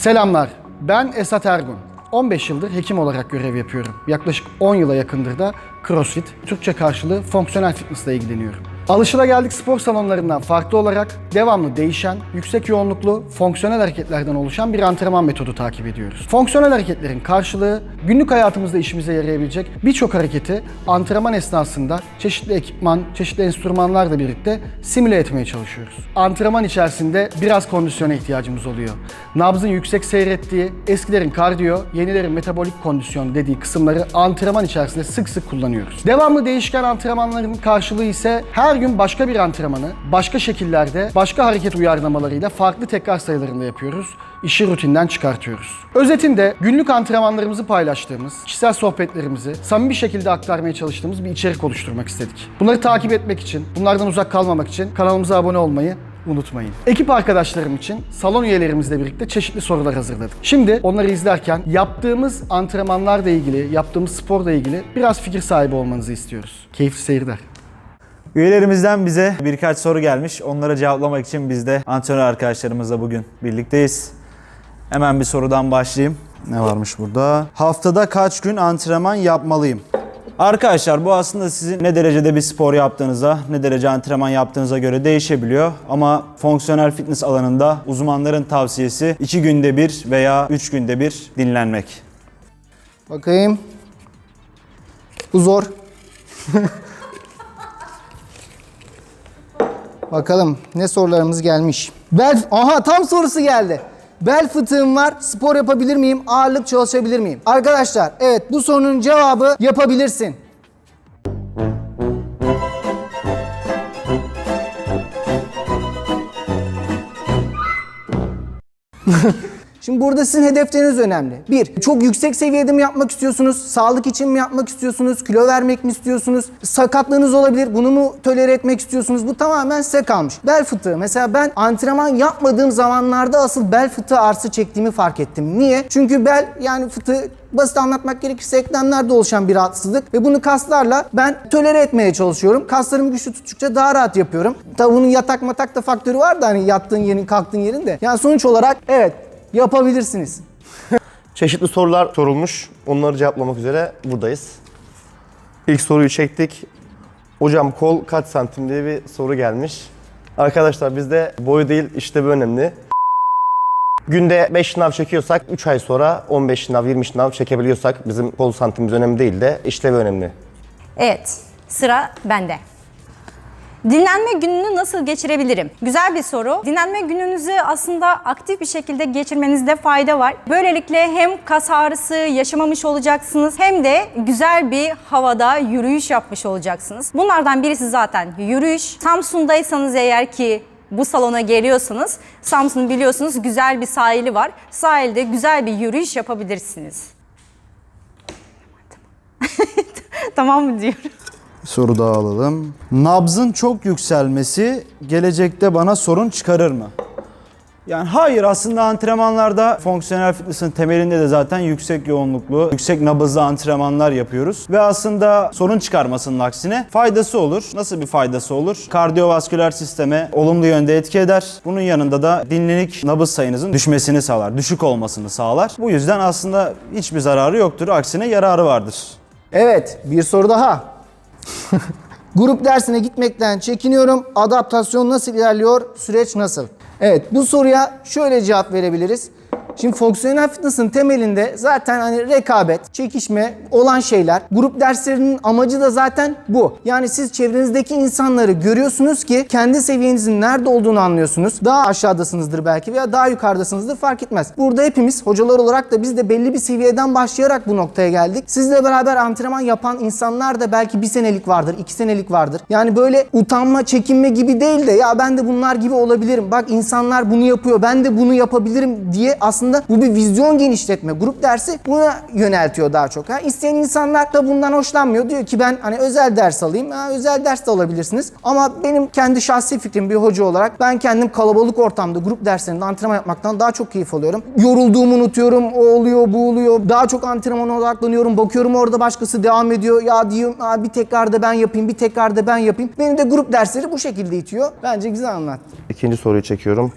Selamlar, ben Esat Ergun. 15 yıldır hekim olarak görev yapıyorum. Yaklaşık 10 yıla yakındır da CrossFit, Türkçe karşılığı fonksiyonel fitnessle ilgileniyorum. Alışılageldik spor salonlarından farklı olarak devamlı değişen, yüksek yoğunluklu, fonksiyonel hareketlerden oluşan bir antrenman metodu takip ediyoruz. Fonksiyonel hareketlerin karşılığı günlük hayatımızda işimize yarayabilecek birçok hareketi antrenman esnasında çeşitli ekipman, çeşitli enstrümanlarla birlikte simüle etmeye çalışıyoruz. Antrenman içerisinde biraz kondisyona ihtiyacımız oluyor. Nabzın yüksek seyrettiği, eskilerin kardiyo, yenilerin metabolik kondisyon dediği kısımları antrenman içerisinde sık sık kullanıyoruz. Devamlı değişken antrenmanların karşılığı ise her gün başka bir antrenmanı, başka şekillerde, başka hareket uyarlamalarıyla farklı tekrar sayılarında yapıyoruz. İşi rutinden çıkartıyoruz. Özetinde günlük antrenmanlarımızı paylaştığımız, kişisel sohbetlerimizi samimi bir şekilde aktarmaya çalıştığımız bir içerik oluşturmak istedik. Bunları takip etmek için, bunlardan uzak kalmamak için kanalımıza abone olmayı unutmayın. Ekip arkadaşlarım için salon üyelerimizle birlikte çeşitli sorular hazırladık. Şimdi onları izlerken yaptığımız antrenmanlarla ilgili, yaptığımız sporla ilgili biraz fikir sahibi olmanızı istiyoruz. Keyifli seyirler. Üyelerimizden bize birkaç soru gelmiş. Onları cevaplamak için biz de antrenör arkadaşlarımızla bugün birlikteyiz. Hemen bir sorudan başlayayım. Ne varmış burada? Haftada kaç gün antrenman yapmalıyım? Arkadaşlar bu aslında sizin ne derecede bir spor yaptığınıza, ne derece antrenman yaptığınıza göre değişebiliyor. Ama fonksiyonel fitness alanında uzmanların tavsiyesi 2 günde bir veya 3 günde bir dinlenmek. Bakayım. Bu zor. Bakalım ne sorularımız gelmiş. Bel aha tam sorusu geldi. Bel fıtığım var. Spor yapabilir miyim? Ağırlık çalışabilir miyim? Arkadaşlar evet bu sorunun cevabı yapabilirsin. Şimdi burada sizin hedefleriniz önemli. Bir, çok yüksek seviyede mi yapmak istiyorsunuz? Sağlık için mi yapmak istiyorsunuz? Kilo vermek mi istiyorsunuz? Sakatlığınız olabilir. Bunu mu tolere etmek istiyorsunuz? Bu tamamen size kalmış. Bel fıtığı. Mesela ben antrenman yapmadığım zamanlarda asıl bel fıtığı arsı çektiğimi fark ettim. Niye? Çünkü bel yani fıtığı basit anlatmak gerekirse eklemlerde oluşan bir rahatsızlık ve bunu kaslarla ben tolere etmeye çalışıyorum. Kaslarımı güçlü tuttukça daha rahat yapıyorum. Tabii bunun yatak matak da faktörü var da hani yattığın yerin kalktığın yerin de. Yani sonuç olarak evet yapabilirsiniz. Çeşitli sorular sorulmuş. Onları cevaplamak üzere buradayız. İlk soruyu çektik. Hocam kol kaç santim diye bir soru gelmiş. Arkadaşlar bizde boyu değil işte bu önemli. Günde 5 şınav çekiyorsak 3 ay sonra 15 şınav 20 şınav çekebiliyorsak bizim kol santimimiz önemli değil de işlevi önemli. Evet, sıra bende. Dinlenme gününü nasıl geçirebilirim? Güzel bir soru. Dinlenme gününüzü aslında aktif bir şekilde geçirmenizde fayda var. Böylelikle hem kas ağrısı yaşamamış olacaksınız hem de güzel bir havada yürüyüş yapmış olacaksınız. Bunlardan birisi zaten yürüyüş. Samsun'daysanız eğer ki bu salona geliyorsanız Samsun'un biliyorsunuz güzel bir sahili var. Sahilde güzel bir yürüyüş yapabilirsiniz. tamam mı diyorum? Soru daha alalım. Nabzın çok yükselmesi gelecekte bana sorun çıkarır mı? Yani hayır aslında antrenmanlarda fonksiyonel fitness'ın temelinde de zaten yüksek yoğunluklu, yüksek nabızlı antrenmanlar yapıyoruz. Ve aslında sorun çıkarmasının aksine faydası olur. Nasıl bir faydası olur? Kardiyovasküler sisteme olumlu yönde etki eder. Bunun yanında da dinlenik nabız sayınızın düşmesini sağlar, düşük olmasını sağlar. Bu yüzden aslında hiçbir zararı yoktur. Aksine yararı vardır. Evet bir soru daha. Grup dersine gitmekten çekiniyorum. Adaptasyon nasıl ilerliyor? Süreç nasıl? Evet bu soruya şöyle cevap verebiliriz. Şimdi fonksiyonel fitness'ın temelinde zaten hani rekabet, çekişme olan şeyler. Grup derslerinin amacı da zaten bu. Yani siz çevrenizdeki insanları görüyorsunuz ki kendi seviyenizin nerede olduğunu anlıyorsunuz. Daha aşağıdasınızdır belki veya daha yukarıdasınızdır fark etmez. Burada hepimiz hocalar olarak da biz de belli bir seviyeden başlayarak bu noktaya geldik. Sizle beraber antrenman yapan insanlar da belki bir senelik vardır, iki senelik vardır. Yani böyle utanma, çekinme gibi değil de ya ben de bunlar gibi olabilirim. Bak insanlar bunu yapıyor, ben de bunu yapabilirim diye aslında bu bir vizyon genişletme. Grup dersi buna yöneltiyor daha çok. Ha, isteyen insanlar da bundan hoşlanmıyor. Diyor ki ben hani özel ders alayım. Ha, özel ders de alabilirsiniz. Ama benim kendi şahsi fikrim bir hoca olarak ben kendim kalabalık ortamda grup derslerinde antrenman yapmaktan daha çok keyif alıyorum. Yorulduğumu unutuyorum. O oluyor, bu oluyor. Daha çok antrenmana odaklanıyorum. Bakıyorum orada başkası devam ediyor. Ya diyorum "Aa, bir tekrarda ben yapayım, bir tekrarda ben yapayım. Benim de grup dersleri bu şekilde itiyor. Bence güzel anlattı. İkinci soruyu çekiyorum.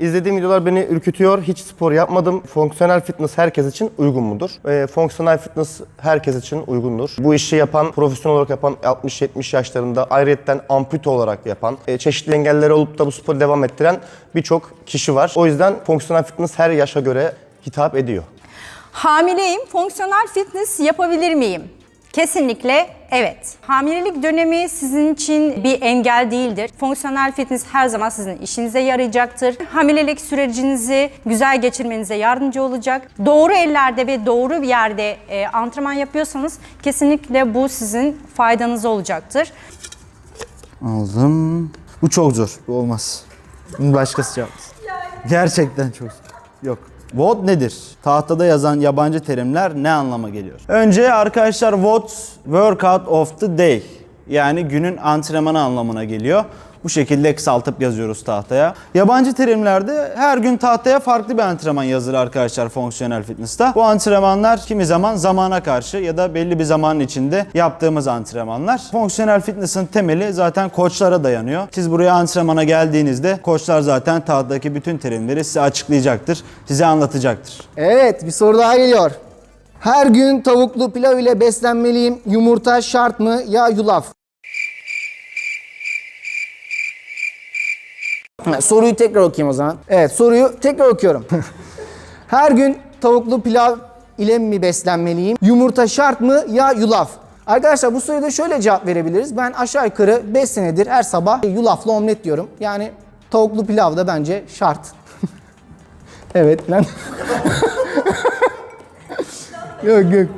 İzlediğim videolar beni ürkütüyor. Hiç spor yapmadım. Fonksiyonel fitness herkes için uygun mudur? Ee, fonksiyonel fitness herkes için uygundur. Bu işi yapan, profesyonel olarak yapan 60-70 yaşlarında ayrıyetten ampute olarak yapan, e, çeşitli engelleri olup da bu sporu devam ettiren birçok kişi var. O yüzden fonksiyonel fitness her yaşa göre hitap ediyor. Hamileyim, fonksiyonel fitness yapabilir miyim? Kesinlikle evet. Hamilelik dönemi sizin için bir engel değildir. Fonksiyonel fitness her zaman sizin işinize yarayacaktır. Hamilelik sürecinizi güzel geçirmenize yardımcı olacak. Doğru ellerde ve doğru bir yerde e, antrenman yapıyorsanız kesinlikle bu sizin faydanıza olacaktır. Aldım. Bu çok zor. Bu olmaz. Bunun başkası cevaplasın. Gerçekten çok zor. Yok. WOD nedir? Tahtada yazan yabancı terimler ne anlama geliyor? Önce arkadaşlar WOD Workout of the Day. Yani günün antrenmanı anlamına geliyor. Bu şekilde kısaltıp yazıyoruz tahtaya. Yabancı terimlerde her gün tahtaya farklı bir antrenman yazılır arkadaşlar fonksiyonel fitness'ta. Bu antrenmanlar kimi zaman zamana karşı ya da belli bir zamanın içinde yaptığımız antrenmanlar. Fonksiyonel fitness'ın temeli zaten koçlara dayanıyor. Siz buraya antrenmana geldiğinizde koçlar zaten tahtadaki bütün terimleri size açıklayacaktır, size anlatacaktır. Evet bir soru daha geliyor. Her gün tavuklu pilav ile beslenmeliyim. Yumurta şart mı ya yulaf? Ha, Soruyu tekrar okuyayım o zaman. Evet soruyu tekrar okuyorum. Her gün tavuklu pilav ile mi beslenmeliyim? Yumurta şart mı ya yulaf? Arkadaşlar bu soruya da şöyle cevap verebiliriz. Ben aşağı yukarı 5 senedir her sabah yulaflı omlet diyorum. Yani tavuklu pilav da bence şart. evet lan. Yok yok.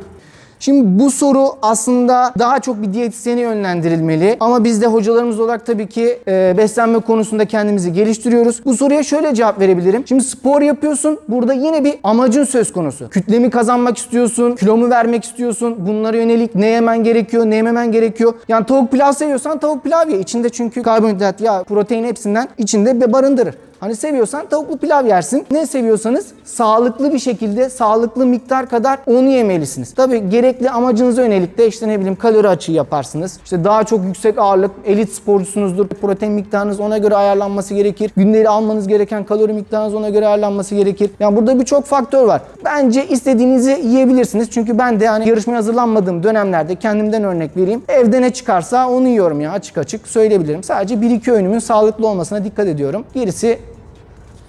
Şimdi bu soru aslında daha çok bir diyetisyene yönlendirilmeli. Ama biz de hocalarımız olarak tabii ki e, beslenme konusunda kendimizi geliştiriyoruz. Bu soruya şöyle cevap verebilirim. Şimdi spor yapıyorsun. Burada yine bir amacın söz konusu. Kütlemi kazanmak istiyorsun, kilomu vermek istiyorsun. Bunlara yönelik ne yemen gerekiyor, ne yememen gerekiyor. Yani tavuk pilav seviyorsan tavuk pilav ye. İçinde çünkü karbonhidrat, yağ, protein hepsinden içinde bir barındırır. Hani seviyorsan tavuklu pilav yersin. Ne seviyorsanız sağlıklı bir şekilde sağlıklı miktar kadar onu yemelisiniz. Tabi gerekli amacınıza yönelik de işte ne bileyim kalori açığı yaparsınız. İşte daha çok yüksek ağırlık elit sporcusunuzdur. Protein miktarınız ona göre ayarlanması gerekir. Günleri almanız gereken kalori miktarınız ona göre ayarlanması gerekir. Yani burada birçok faktör var. Bence istediğinizi yiyebilirsiniz. Çünkü ben de hani yarışmaya hazırlanmadığım dönemlerde kendimden örnek vereyim. Evde ne çıkarsa onu yiyorum ya açık açık söyleyebilirim. Sadece bir iki öğünümün sağlıklı olmasına dikkat ediyorum. Gerisi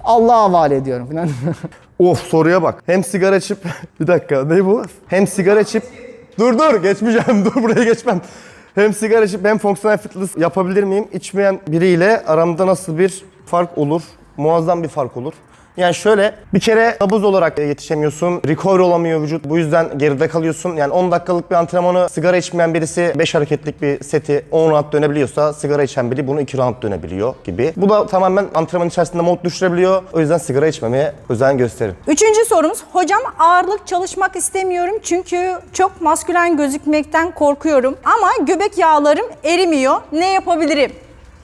Allah'a havale ediyorum falan. Of soruya bak. Hem sigara içip... bir dakika ne bu? Hem sigara içip... Dur dur geçmeyeceğim. Dur buraya geçmem. Hem sigara içip hem fonksiyonel fitness yapabilir miyim? İçmeyen biriyle aramda nasıl bir fark olur? Muazzam bir fark olur. Yani şöyle bir kere nabız olarak yetişemiyorsun. Recover olamıyor vücut. Bu yüzden geride kalıyorsun. Yani 10 dakikalık bir antrenmanı sigara içmeyen birisi 5 hareketlik bir seti 10 round dönebiliyorsa sigara içen biri bunu 2 round dönebiliyor gibi. Bu da tamamen antrenman içerisinde mod düşürebiliyor. O yüzden sigara içmemeye özen gösterin. Üçüncü sorumuz, hocam ağırlık çalışmak istemiyorum çünkü çok maskülen gözükmekten korkuyorum ama göbek yağlarım erimiyor. Ne yapabilirim?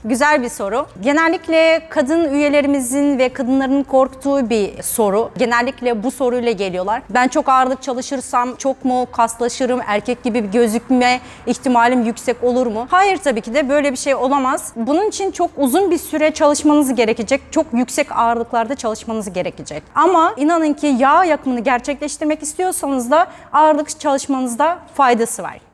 Güzel bir soru. Genellikle kadın üyelerimizin ve kadınların korktuğu bir soru. Genellikle bu soruyla geliyorlar. Ben çok ağırlık çalışırsam çok mu kaslaşırım, erkek gibi gözükme ihtimalim yüksek olur mu? Hayır tabii ki de böyle bir şey olamaz. Bunun için çok uzun bir süre çalışmanız gerekecek. Çok yüksek ağırlıklarda çalışmanız gerekecek. Ama inanın ki yağ yakımını gerçekleştirmek istiyorsanız da ağırlık çalışmanızda faydası var.